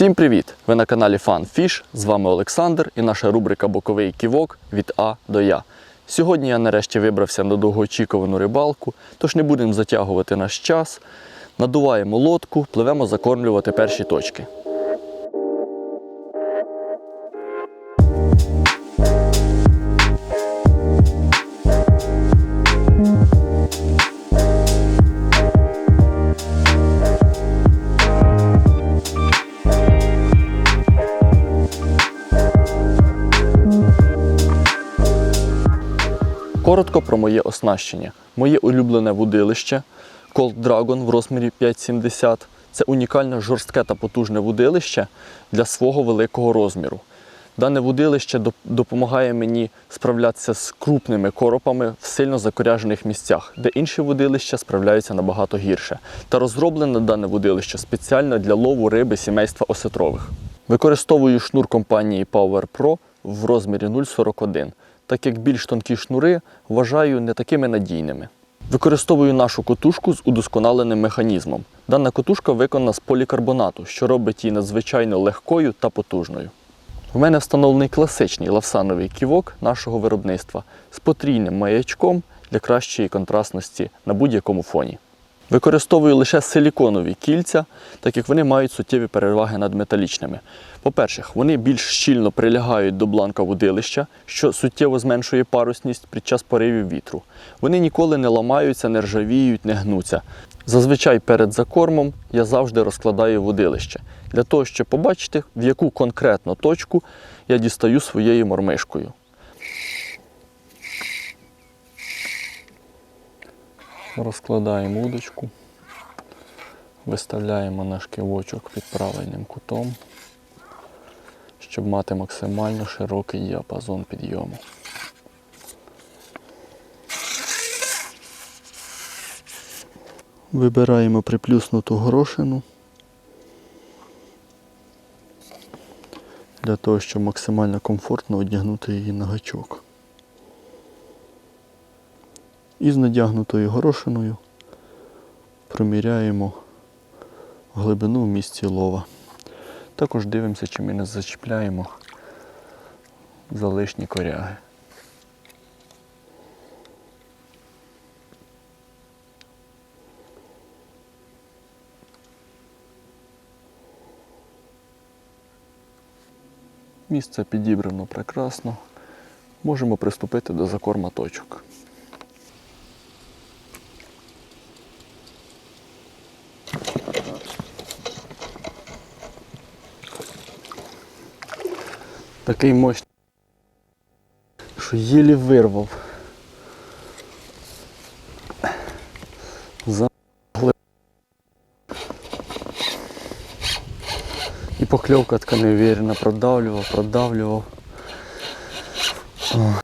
Всім привіт! Ви на каналі FunFish, з вами Олександр і наша рубрика Боковий ківок від А до Я. Сьогодні я нарешті вибрався на довгоочікувану рибалку, тож не будемо затягувати наш час. Надуваємо лодку, пливемо закормлювати перші точки. Коротко про моє оснащення. Моє улюблене вудилище Cold Dragon в розмірі 5,70. Це унікальне жорстке та потужне вудилище для свого великого розміру. Дане вудилище допомагає мені справлятися з крупними коропами в сильно закоряжених місцях, де інші вудилища справляються набагато гірше. Та розроблене дане вудилище спеціально для лову риби сімейства осетрових. Використовую шнур компанії Power Pro в розмірі 0,41, так як більш тонкі шнури вважаю не такими надійними. Використовую нашу котушку з удосконаленим механізмом. Дана котушка виконана з полікарбонату, що робить її надзвичайно легкою та потужною. У мене встановлений класичний лавсановий ківок нашого виробництва з потрійним маячком для кращої контрастності на будь-якому фоні. Використовую лише силіконові кільця, так як вони мають суттєві переваги над металічними. По-перше, вони більш щільно прилягають до бланка водилища, що суттєво зменшує парусність під час поривів вітру. Вони ніколи не ламаються, не ржавіють, не гнуться. Зазвичай перед закормом я завжди розкладаю водилище для того, щоб побачити, в яку конкретно точку я дістаю своєю мормишкою. Розкладаємо удочку, виставляємо наш кивочок під правильним кутом, щоб мати максимально широкий діапазон підйому. Вибираємо приплюснуту горошину для того, щоб максимально комфортно одягнути її на гачок. І з надягнутою горошиною проміряємо глибину в місці лова. Також дивимося, чи ми не зачіпляємо залишні коряги. Місце підібрано прекрасно. Можемо приступити до закорма точок. Такий мощний, що єлі вирвав. За І покльовка така невірна, продавлював, продавлював. О.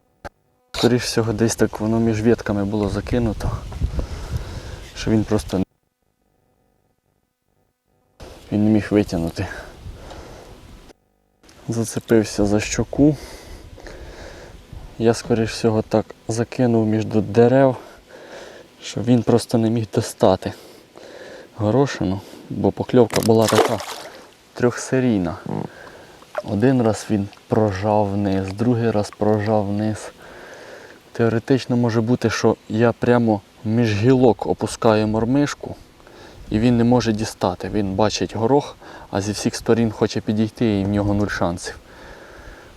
Скоріш всього, десь так воно між ветками було закинуто, що він просто він не міг витягнути. Зацепився за щоку. Я, скоріш всього, так закинув між дерев, що він просто не міг достати горошину, бо покльовка була така трьохсерійна. Один раз він прожав вниз, другий раз прожав вниз. Теоретично може бути, що я прямо між гілок опускаю мормишку і він не може дістати. Він бачить горох, а зі всіх сторін хоче підійти і в нього нуль шансів.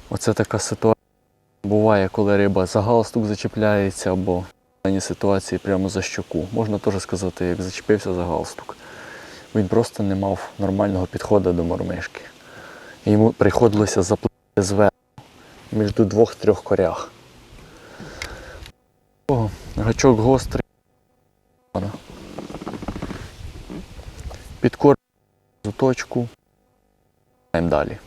Оце така ситуація буває, коли риба за галстук зачіпляється або в ситуації прямо за щоку. Можна теж сказати, як зачепився за галстук. Він просто не мав нормального підходу до мормишки. Йому приходилося заплити зверху між двох-трьох корях. Гачок гострий. Підкорюємо точку. Йдемо далі.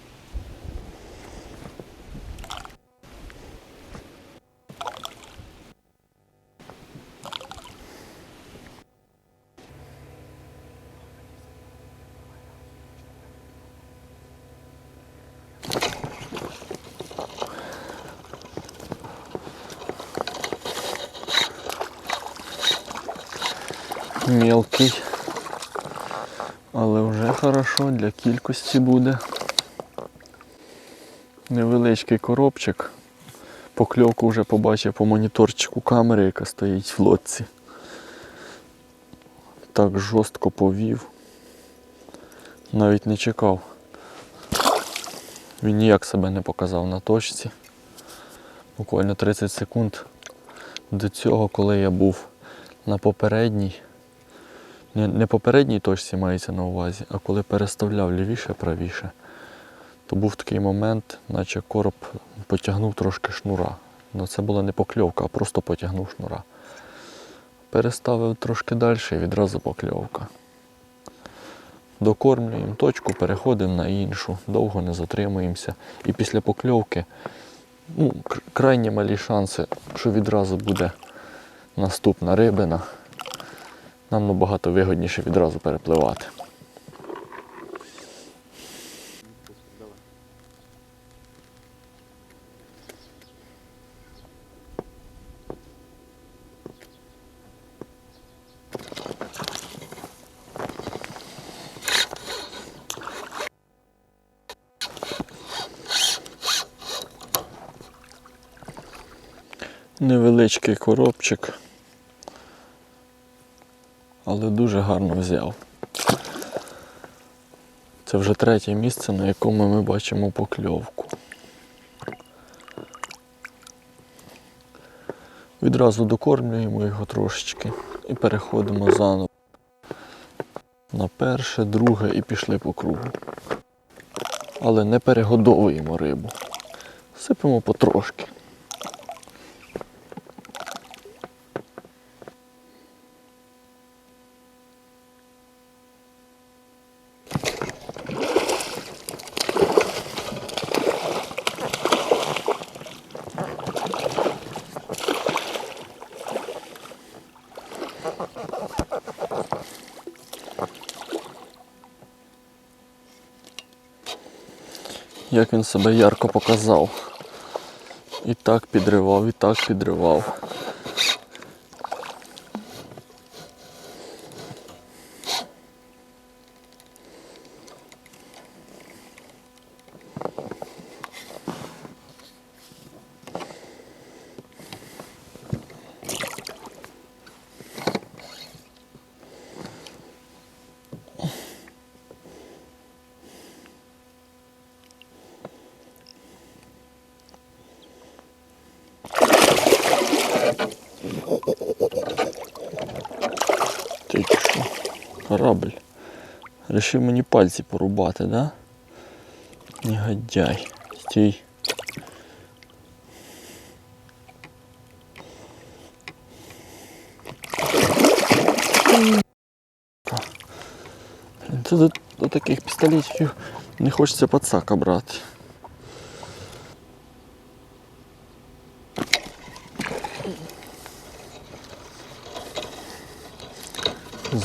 Мелкий. Але вже хорошо для кількості буде. Невеличкий коробчик. Покльовку вже побачив по моніторчику камери, яка стоїть в лодці. Так жорстко повів. Навіть не чекав. Він ніяк себе не показав на точці. Буквально 30 секунд до цього, коли я був на попередній, не, попередній точці мається на увазі, а коли переставляв лівіше, правіше, то був такий момент, наче короб потягнув трошки шнура. Ну це була не покльовка, а просто потягнув шнура. Переставив трошки далі і відразу покльовка. Докормлюємо точку, переходимо на іншу, довго не затримуємося. І після покльовки ну, крайні малі шанси, що відразу буде наступна рибина. Нам набагато вигодніше відразу перепливати. Невеличкий коробчик, але дуже гарно взяв. Це вже третє місце, на якому ми бачимо покльовку. Відразу докормлюємо його трошечки і переходимо заново на перше, друге і пішли по кругу. Але не перегодовуємо рибу. Сипемо потрошки. Як він себе ярко показав. І так підривав, і так підривав. Ти що? Корабль. Рішив мені пальці порубати, да? Негодяй. Стій. Це до, до таких пістолетів не хочеться пацака брати.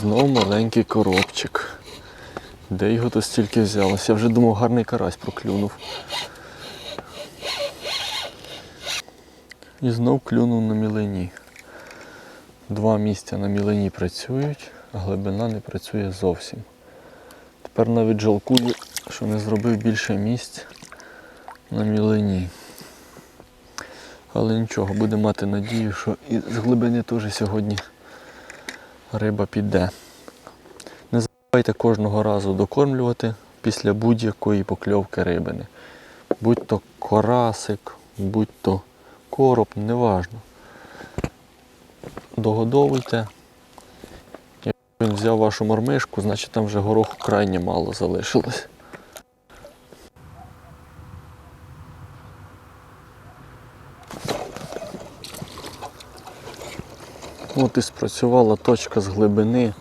Знов маленький коробчик. Де його то стільки взялося? Я вже думав, гарний карась проклюнув. І знов клюнув на мілені. Два місця на мілені працюють, а глибина не працює зовсім. Тепер навіть жалкую, що не зробив більше місць на мілені. Але нічого, будемо мати надію, що і з глибини теж сьогодні риба піде. Не забувайте кожного разу докормлювати після будь-якої покльовки рибини. Будь то корасик, будь то короб, неважно. Догодовуйте. Якщо він взяв вашу мормишку, значить там вже гороху крайне мало залишилось. От і спрацювала точка з глибини,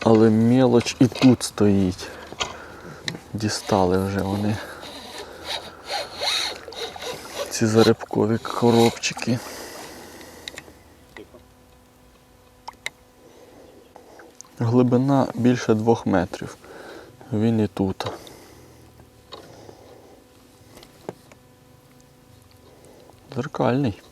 але мелоч і тут стоїть. Дістали вже вони. Ці зарибкові коробчики. Глибина більше двох метрів. Він і тут. Зеркальний.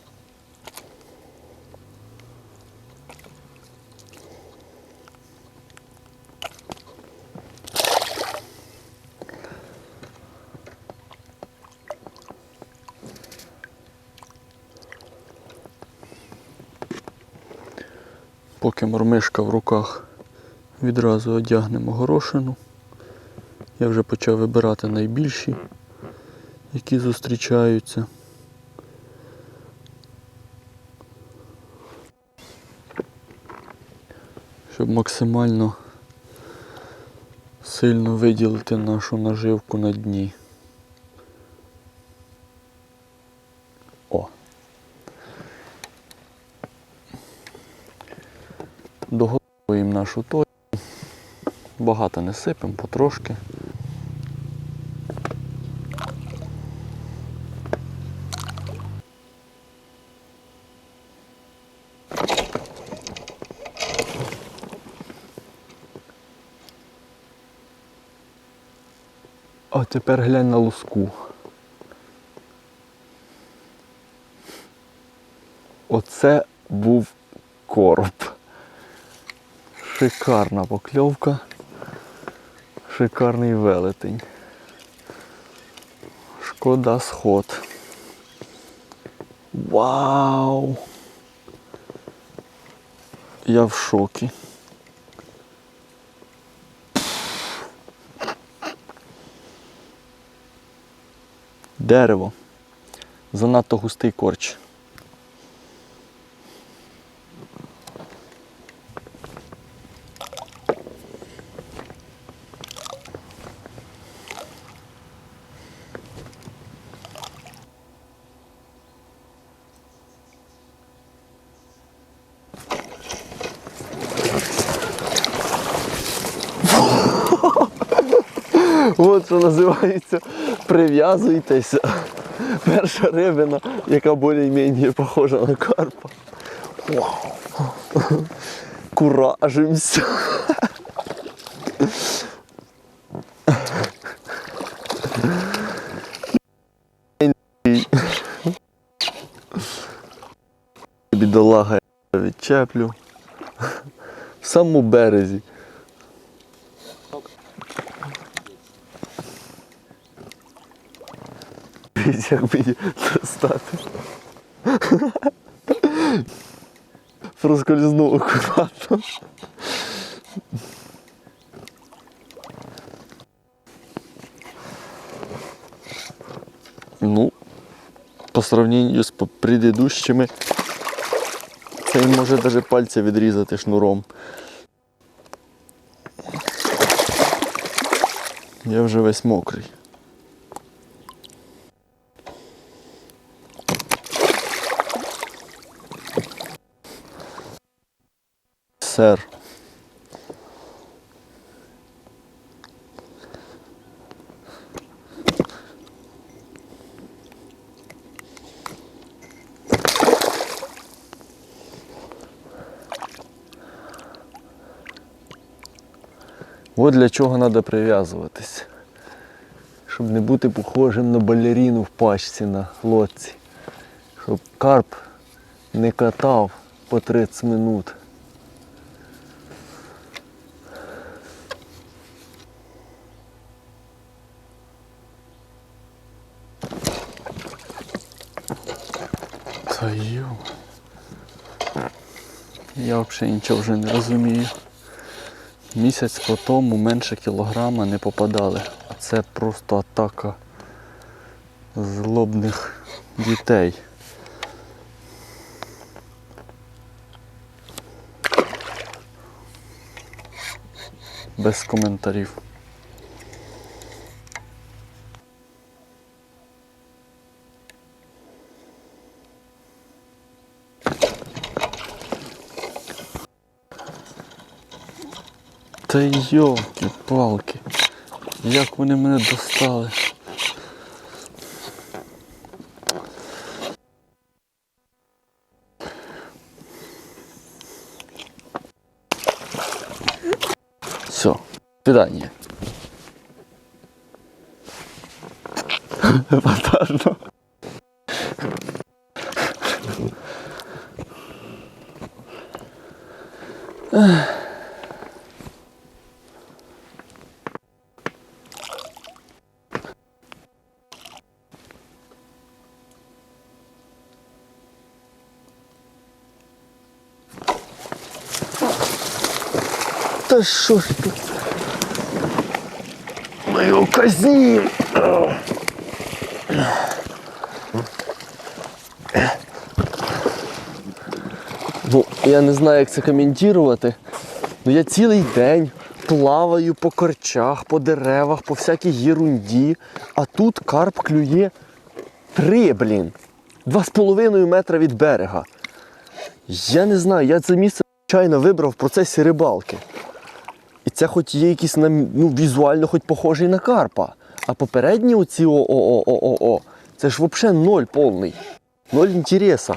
Мормишка в руках, відразу одягнемо горошину. Я вже почав вибирати найбільші, які зустрічаються. Щоб максимально сильно виділити нашу наживку на дні. Нашу. Багато не сипемо, потрошки. А тепер глянь на луску. Оце був короб. Шикарна покльовка. Шикарний велетень. Шкода сход. Вау! Я в шокі. Дерево. Занадто густий корч. От що називається прив'язуйтеся. Перша рибина, яка більш-менш похожа на карпа. Куражимся. Бідолага я відчеплю. В самому березі. Дивіться, як мені достати. Проскользнув акуратно. Ну, по сравнению з предыдущими, цей може даже пальця відрізати шнуром. Я вже весь мокрий. Сер. От для чого треба прив'язуватись. Щоб не бути похожим на балеріну в пачці на лодці. Щоб карп не катав по 30 минут. Та йо. Я взагалі нічого вже не розумію. Місяць по тому менше кілограма не попадали. А це просто атака злобних дітей. Без коментарів. Та йолки-палки. Як вони мене достали. Все, свидання. Фантажно. Ах. Та що ж тут? Ми його казнім. Ну, я не знаю, як це коментувати. Ну я цілий день плаваю по корчах, по деревах, по всякій єрунді, а тут карп клює три, блін. Два з половиною метра від берега. Я не знаю, я це місце звичайно вибрав в процесі рибалки. Це хоч є нам- ну, візуально хоч похожий на карпа. А попередні оці о-о-о-о-о-о, це ж взагалі ноль повний. Ноль інтереса.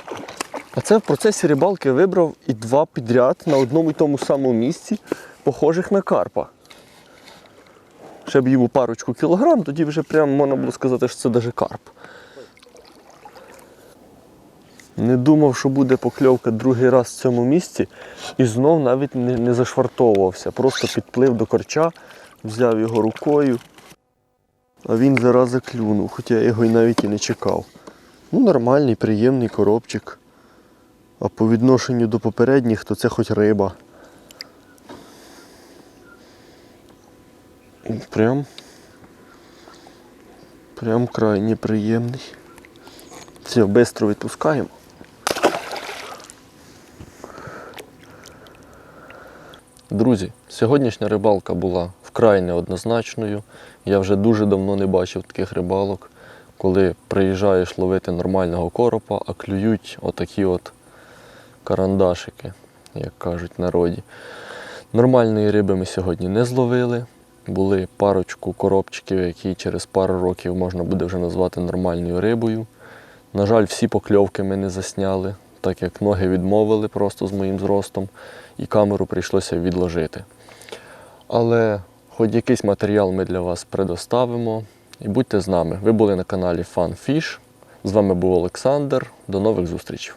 А це в процесі рибалки вибрав і два підряд на одному і тому самому місці, похожих на карпа. Ще б йому парочку кілограм, тоді вже прямо можна було сказати, що це навіть карп. Не думав, що буде покльовка другий раз в цьому місці і знов навіть не, не зашвартовувався. Просто підплив до корча, взяв його рукою, а він зараза клюнув, хоча я його й навіть і не чекав. Ну, нормальний, приємний коробчик. А по відношенню до попередніх, то це хоч риба. Прям. Прям крайне приємний. Все, швидко відпускаємо. Друзі, сьогоднішня рибалка була вкрай неоднозначною. Я вже дуже давно не бачив таких рибалок, коли приїжджаєш ловити нормального коропа, а клюють отакі от карандашики, як кажуть народі. Нормальної риби ми сьогодні не зловили. Були парочку коробчиків, які через пару років можна буде вже назвати нормальною рибою. На жаль, всі покльовки ми не засняли, так як ноги відмовили просто з моїм зростом, і камеру прийшлося відложити. Але хоч якийсь матеріал ми для вас предоставимо. І будьте з нами. Ви були на каналі FunFish. З вами був Олександр. До нових зустрічей.